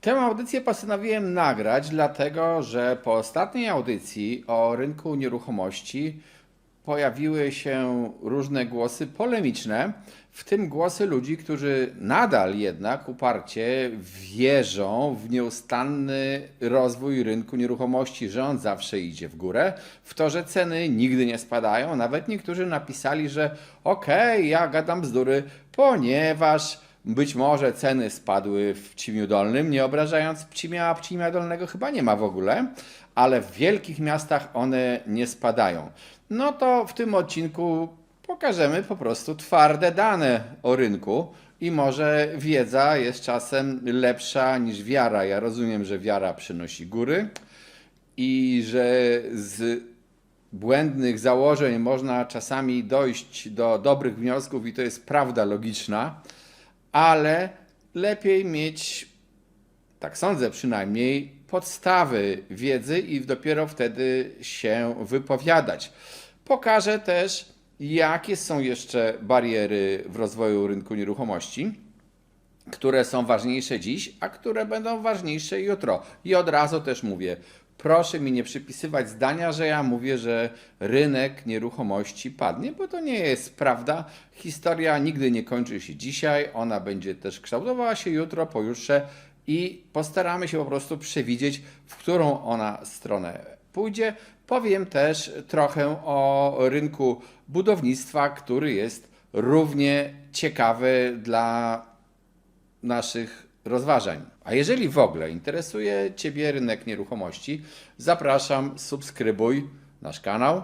Tę audycję postanowiłem nagrać, dlatego że po ostatniej audycji o rynku nieruchomości pojawiły się różne głosy polemiczne, w tym głosy ludzi, którzy nadal jednak uparcie wierzą w nieustanny rozwój rynku nieruchomości, że on zawsze idzie w górę, w to, że ceny nigdy nie spadają. Nawet niektórzy napisali, że okej, ja gadam bzdury, ponieważ być może ceny spadły w Pcimiu Dolnym, nie obrażając Pcimia, a Pcimia Dolnego chyba nie ma w ogóle, ale w wielkich miastach one nie spadają. No to w tym odcinku pokażemy po prostu twarde dane o rynku i może wiedza jest czasem lepsza niż wiara. Ja rozumiem, że wiara przynosi góry i że z błędnych założeń można czasami dojść do dobrych wniosków i to jest prawda logiczna, ale lepiej mieć, tak sądzę przynajmniej, podstawy wiedzy i dopiero wtedy się wypowiadać. Pokażę też, jakie są jeszcze bariery w rozwoju rynku nieruchomości które są ważniejsze dziś, a które będą ważniejsze jutro. I od razu też mówię, proszę mi nie przypisywać zdania, że ja mówię, że rynek nieruchomości padnie, bo to nie jest prawda. Historia nigdy nie kończy się dzisiaj, ona będzie też kształtowała się jutro, pojutrze i postaramy się po prostu przewidzieć, w którą ona stronę pójdzie. Powiem też trochę o rynku budownictwa, który jest równie ciekawy dla naszych rozważań. A jeżeli w ogóle interesuje Ciebie rynek nieruchomości, zapraszam, subskrybuj nasz kanał,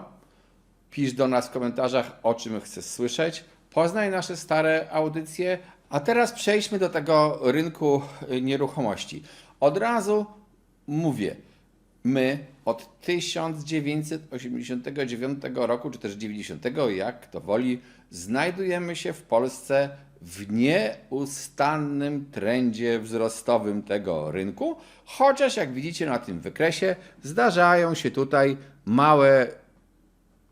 pisz do nas w komentarzach, o czym chcesz słyszeć, poznaj nasze stare audycje, a teraz przejdźmy do tego rynku y, nieruchomości. Od razu mówię, my od 1989 roku, czy też 90, jak to woli, znajdujemy się w Polsce w nieustannym trendzie wzrostowym tego rynku, chociaż jak widzicie na tym wykresie, zdarzają się tutaj małe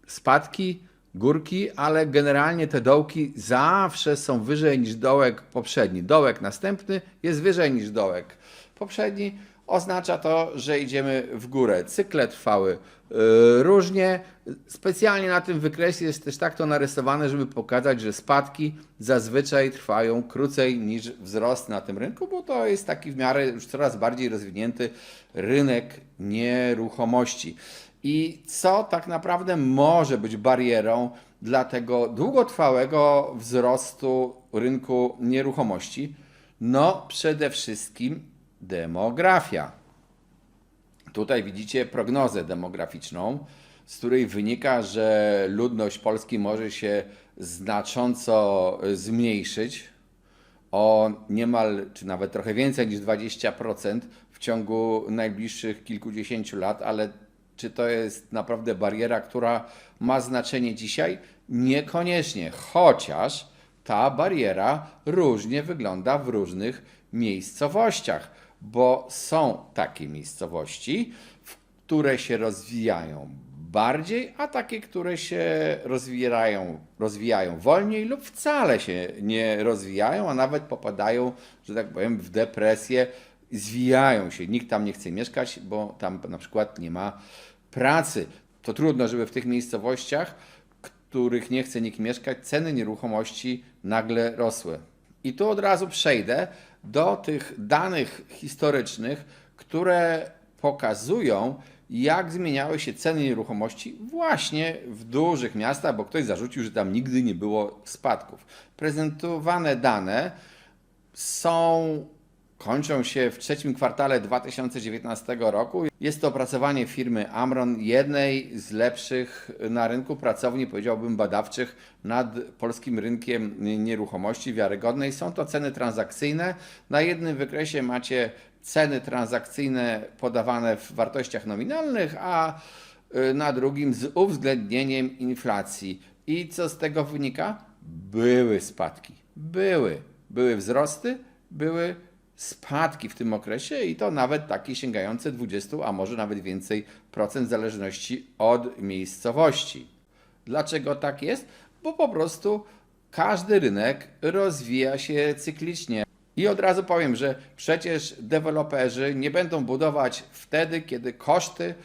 spadki, górki, ale generalnie te dołki zawsze są wyżej niż dołek poprzedni. Dołek następny jest wyżej niż dołek poprzedni. Oznacza to, że idziemy w górę. Cykle trwały yy, różnie. Specjalnie na tym wykresie jest też tak to narysowane, żeby pokazać, że spadki zazwyczaj trwają krócej niż wzrost na tym rynku, bo to jest taki w miarę już coraz bardziej rozwinięty rynek nieruchomości. I co tak naprawdę może być barierą dla tego długotrwałego wzrostu rynku nieruchomości? No, przede wszystkim demografia. Tutaj widzicie prognozę demograficzną, z której wynika, że ludność Polski może się znacząco zmniejszyć o niemal, czy nawet trochę więcej niż 20% w ciągu najbliższych kilkudziesięciu lat, ale czy to jest naprawdę bariera, która ma znaczenie dzisiaj? Niekoniecznie, chociaż ta bariera różnie wygląda w różnych miejscowościach, bo są takie miejscowości, które się rozwijają bardziej, a takie, które się rozwijają, rozwijają wolniej lub wcale się nie rozwijają, a nawet popadają, że tak powiem, w depresję, zwijają się. Nikt tam nie chce mieszkać, bo tam na przykład nie ma pracy. To trudno, żeby w tych miejscowościach, których nie chce nikt mieszkać, ceny nieruchomości nagle rosły. I tu od razu przejdę do tych danych historycznych, które pokazują, jak zmieniały się ceny nieruchomości właśnie w dużych miastach, bo ktoś zarzucił, że tam nigdy nie było spadków. Prezentowane dane są kończą się w trzecim kwartale 2019 roku. Jest to opracowanie firmy Amron, jednej z lepszych na rynku pracowni, powiedziałbym badawczych nad polskim rynkiem nieruchomości wiarygodnej. Są to ceny transakcyjne. Na jednym wykresie macie ceny transakcyjne podawane w wartościach nominalnych, a y, na drugim z uwzględnieniem inflacji. I co z tego wynika? Były spadki. Były. Były wzrosty, były spadki w tym okresie i to nawet takie sięgające 20, a może nawet więcej procent w zależności od miejscowości. Dlaczego tak jest? Bo po prostu każdy rynek rozwija się cyklicznie. I od razu powiem, że przecież deweloperzy nie będą budować wtedy, kiedy koszty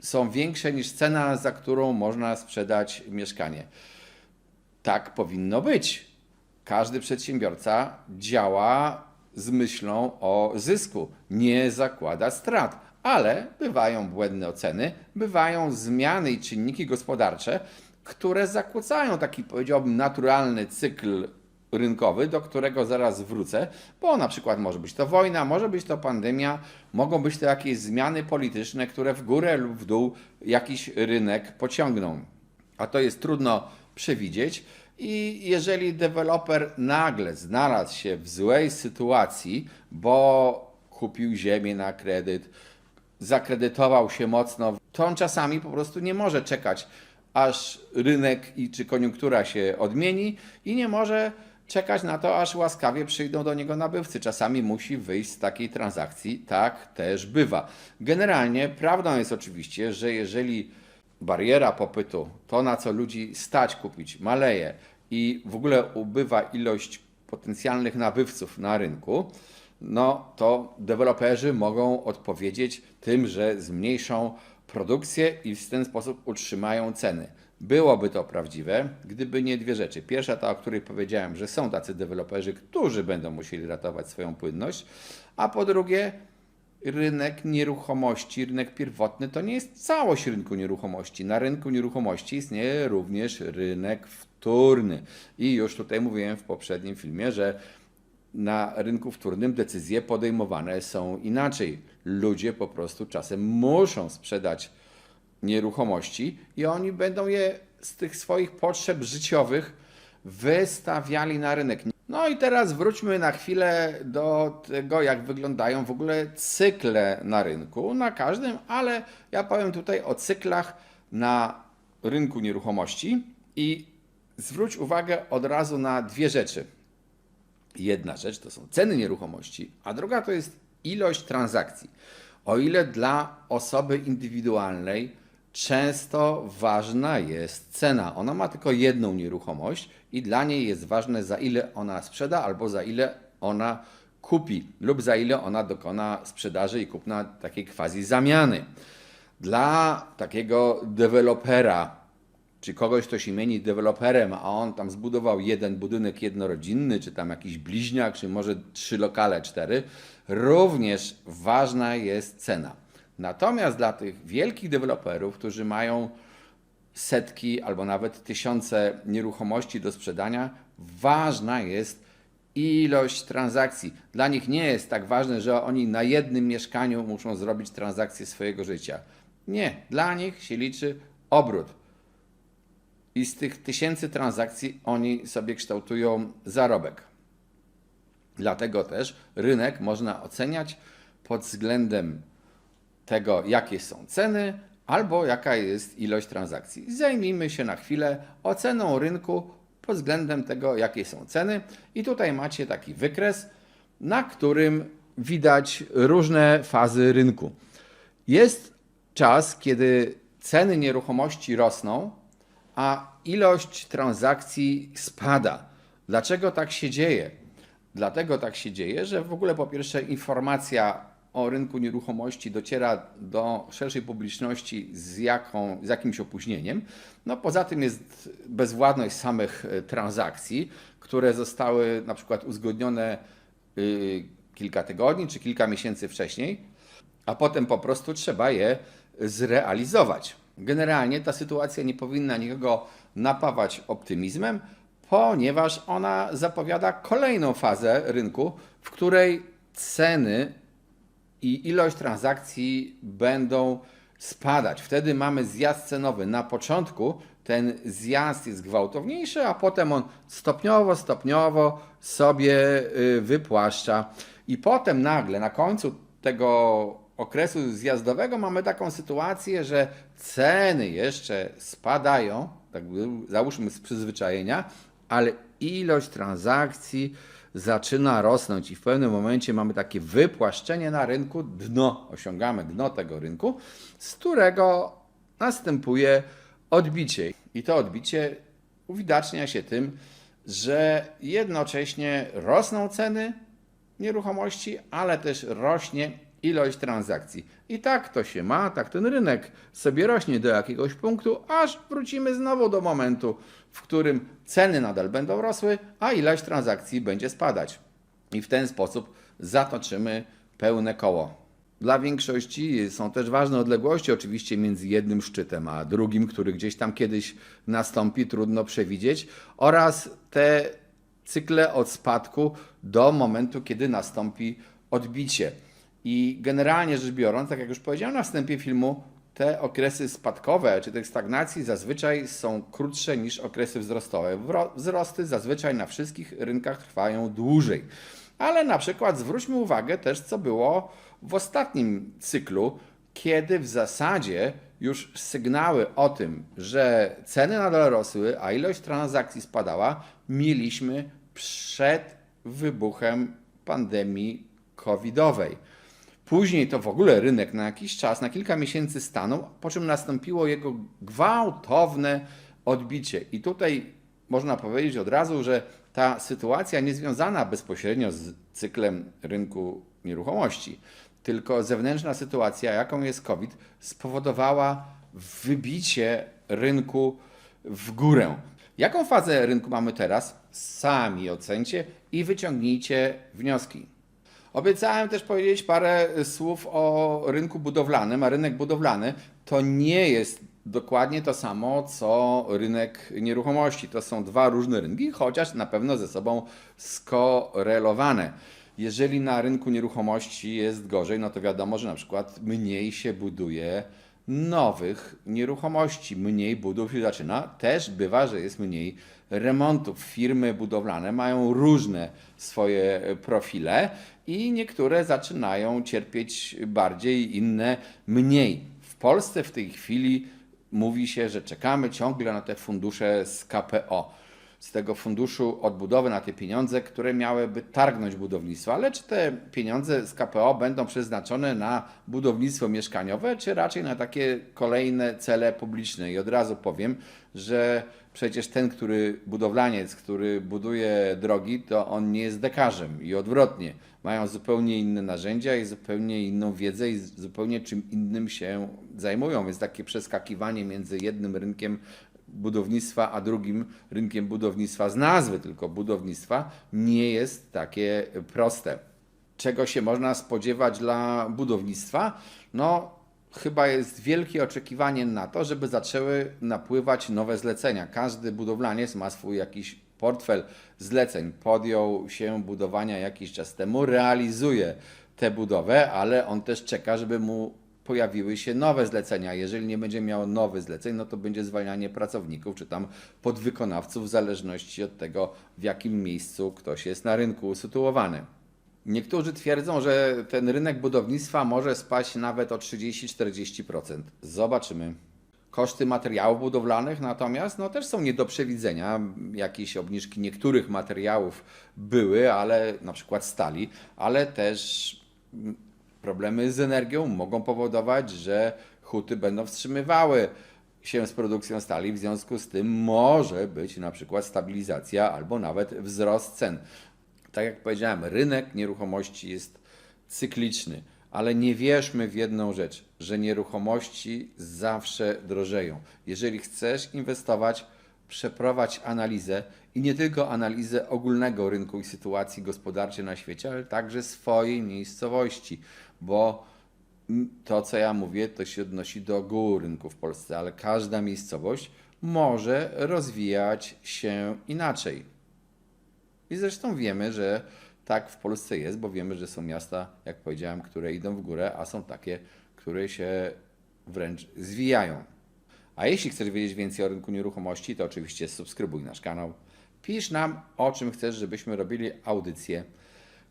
są większe niż cena, za którą można sprzedać mieszkanie. Tak powinno być. Każdy przedsiębiorca działa z myślą o zysku, nie zakłada strat, ale bywają błędne oceny, bywają zmiany i czynniki gospodarcze, które zakłócają taki, powiedziałbym, naturalny cykl rynkowy, do którego zaraz wrócę, bo na przykład może być to wojna, może być to pandemia, mogą być to jakieś zmiany polityczne, które w górę lub w dół jakiś rynek pociągną. A to jest trudno przewidzieć. I jeżeli deweloper nagle znalazł się w złej sytuacji, bo kupił ziemię na kredyt, zakredytował się mocno, to on czasami po prostu nie może czekać, aż rynek i czy koniunktura się odmieni i nie może czekać na to, aż łaskawie przyjdą do niego nabywcy. Czasami musi wyjść z takiej transakcji. Tak też bywa. Generalnie prawdą jest oczywiście, że jeżeli bariera popytu, to na co ludzi stać kupić, maleje i w ogóle ubywa ilość potencjalnych nabywców na rynku, no to deweloperzy mogą odpowiedzieć tym, że zmniejszą produkcję i w ten sposób utrzymają ceny. Byłoby to prawdziwe, gdyby nie dwie rzeczy. Pierwsza ta, o której powiedziałem, że są tacy deweloperzy, którzy będą musieli ratować swoją płynność, a po drugie, rynek nieruchomości, rynek pierwotny to nie jest całość rynku nieruchomości. Na rynku nieruchomości istnieje również rynek wtórny. I już tutaj mówiłem w poprzednim filmie, że na rynku wtórnym decyzje podejmowane są inaczej. Ludzie po prostu czasem muszą sprzedać nieruchomości i oni będą je z tych swoich potrzeb życiowych wystawiali na rynek. No i teraz wróćmy na chwilę do tego, jak wyglądają w ogóle cykle na rynku, na każdym, ale ja powiem tutaj o cyklach na rynku nieruchomości i zwróć uwagę od razu na dwie rzeczy. Jedna rzecz to są ceny nieruchomości, a druga to jest ilość transakcji. O ile dla osoby indywidualnej często ważna jest cena. Ona ma tylko jedną nieruchomość i dla niej jest ważne, za ile ona sprzeda albo za ile ona kupi, lub za ile ona dokona sprzedaży i kupna takiej quasi zamiany. Dla takiego dewelopera, czy kogoś, kto się mieni deweloperem, a on tam zbudował jeden budynek jednorodzinny, czy tam jakiś bliźniak, czy może trzy lokale, cztery, również ważna jest cena. Natomiast dla tych wielkich deweloperów, którzy mają setki albo nawet tysiące nieruchomości do sprzedania, ważna jest ilość transakcji. Dla nich nie jest tak ważne, że oni na jednym mieszkaniu muszą zrobić transakcję swojego życia. Nie, dla nich się liczy obrót. I z tych tysięcy transakcji oni sobie kształtują zarobek. Dlatego też rynek można oceniać pod względem tego, jakie są ceny, albo jaka jest ilość transakcji. Zajmijmy się na chwilę oceną rynku pod względem tego, jakie są ceny. I tutaj macie taki wykres, na którym widać różne fazy rynku. Jest czas, kiedy ceny nieruchomości rosną, a ilość transakcji spada. Dlaczego tak się dzieje? Dlatego tak się dzieje, że w ogóle po pierwsze informacja o rynku nieruchomości dociera do szerszej publiczności z, jaką, z jakimś opóźnieniem. No poza tym jest bezwładność samych e, transakcji, które zostały na przykład uzgodnione y, kilka tygodni czy kilka miesięcy wcześniej, a potem po prostu trzeba je zrealizować. Generalnie ta sytuacja nie powinna nikogo napawać optymizmem, ponieważ ona zapowiada kolejną fazę rynku, w której ceny i ilość transakcji będą spadać. Wtedy mamy zjazd cenowy. Na początku ten zjazd jest gwałtowniejszy, a potem on stopniowo, stopniowo sobie y, wypłaszcza. I potem nagle na końcu tego okresu zjazdowego mamy taką sytuację, że ceny jeszcze spadają, tak załóżmy z przyzwyczajenia, ale ilość transakcji zaczyna rosnąć i w pewnym momencie mamy takie wypłaszczenie na rynku, dno, osiągamy dno tego rynku, z którego następuje odbicie. I to odbicie uwidacznia się tym, że jednocześnie rosną ceny nieruchomości, ale też rośnie ilość transakcji. I tak to się ma, tak ten rynek sobie rośnie do jakiegoś punktu, aż wrócimy znowu do momentu, w którym ceny nadal będą rosły, a ilość transakcji będzie spadać. I w ten sposób zatoczymy pełne koło. Dla większości są też ważne odległości, oczywiście między jednym szczytem a drugim, który gdzieś tam kiedyś nastąpi, trudno przewidzieć, oraz te cykle od spadku do momentu, kiedy nastąpi odbicie. I generalnie rzecz biorąc, tak jak już powiedziałem na wstępie filmu, te okresy spadkowe czy tych stagnacji zazwyczaj są krótsze niż okresy wzrostowe. Wzrosty zazwyczaj na wszystkich rynkach trwają dłużej. Ale na przykład zwróćmy uwagę też, co było w ostatnim cyklu, kiedy w zasadzie już sygnały o tym, że ceny nadal rosły, a ilość transakcji spadała, mieliśmy przed wybuchem pandemii covidowej. Później to w ogóle rynek na jakiś czas, na kilka miesięcy stanął, po czym nastąpiło jego gwałtowne odbicie. I tutaj można powiedzieć od razu, że ta sytuacja niezwiązana bezpośrednio z cyklem rynku nieruchomości, tylko zewnętrzna sytuacja, jaką jest COVID, spowodowała wybicie rynku w górę. Jaką fazę rynku mamy teraz? Sami ocencie i wyciągnijcie wnioski. Obiecałem też powiedzieć parę słów o rynku budowlanym, a rynek budowlany to nie jest dokładnie to samo, co rynek nieruchomości. To są dwa różne rynki, chociaż na pewno ze sobą skorelowane. Jeżeli na rynku nieruchomości jest gorzej, no to wiadomo, że na przykład mniej się buduje nowych nieruchomości, mniej budów się zaczyna. Też bywa, że jest mniej remontów. Firmy budowlane mają różne swoje profile i niektóre zaczynają cierpieć bardziej, inne mniej. W Polsce w tej chwili mówi się, że czekamy ciągle na te fundusze z KPO z tego funduszu odbudowy na te pieniądze, które miałyby targnąć budownictwo. Ale czy te pieniądze z KPO będą przeznaczone na budownictwo mieszkaniowe, czy raczej na takie kolejne cele publiczne? I od razu powiem, że przecież ten, który budowlaniec, który buduje drogi, to on nie jest dekarzem i odwrotnie. Mają zupełnie inne narzędzia i zupełnie inną wiedzę i zupełnie czym innym się zajmują, więc takie przeskakiwanie między jednym rynkiem budownictwa, a drugim rynkiem budownictwa z nazwy tylko budownictwa nie jest takie proste. Czego się można spodziewać dla budownictwa? No, chyba jest wielkie oczekiwanie na to, żeby zaczęły napływać nowe zlecenia. Każdy budowlaniec ma swój jakiś portfel zleceń. Podjął się budowania jakiś czas temu, realizuje tę budowę, ale on też czeka, żeby mu pojawiły się nowe zlecenia. Jeżeli nie będzie miał nowych zleceń, no to będzie zwalnianie pracowników czy tam podwykonawców w zależności od tego, w jakim miejscu ktoś jest na rynku usytuowany. Niektórzy twierdzą, że ten rynek budownictwa może spaść nawet o 30-40%. Zobaczymy. Koszty materiałów budowlanych natomiast no, też są nie do przewidzenia. Jakieś obniżki niektórych materiałów były, ale na przykład stali, ale też mm, problemy z energią mogą powodować, że huty będą wstrzymywały się z produkcją stali, w związku z tym może być na przykład stabilizacja albo nawet wzrost cen. Tak jak powiedziałem, rynek nieruchomości jest cykliczny, ale nie wierzmy w jedną rzecz, że nieruchomości zawsze drożeją. Jeżeli chcesz inwestować, przeprowadź analizę i nie tylko analizę ogólnego rynku i sytuacji gospodarczej na świecie, ale także swojej miejscowości, bo to, co ja mówię, to się odnosi do ogółu rynku w Polsce, ale każda miejscowość może rozwijać się inaczej. I zresztą wiemy, że tak w Polsce jest, bo wiemy, że są miasta, jak powiedziałem, które idą w górę, a są takie, które się wręcz zwijają. A jeśli chcesz wiedzieć więcej o rynku nieruchomości, to oczywiście subskrybuj nasz kanał. Pisz nam, o czym chcesz, żebyśmy robili audycję.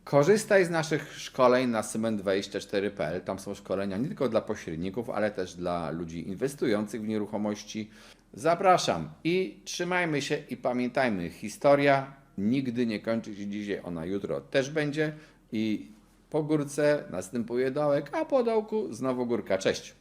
Korzystaj z naszych szkoleń na cement24.pl. Tam są szkolenia nie tylko dla pośredników, ale też dla ludzi inwestujących w nieruchomości. Zapraszam i trzymajmy się i pamiętajmy, historia nigdy nie kończy się dzisiaj, ona jutro też będzie i po górce następuje dołek, a po dołku znowu górka. Cześć!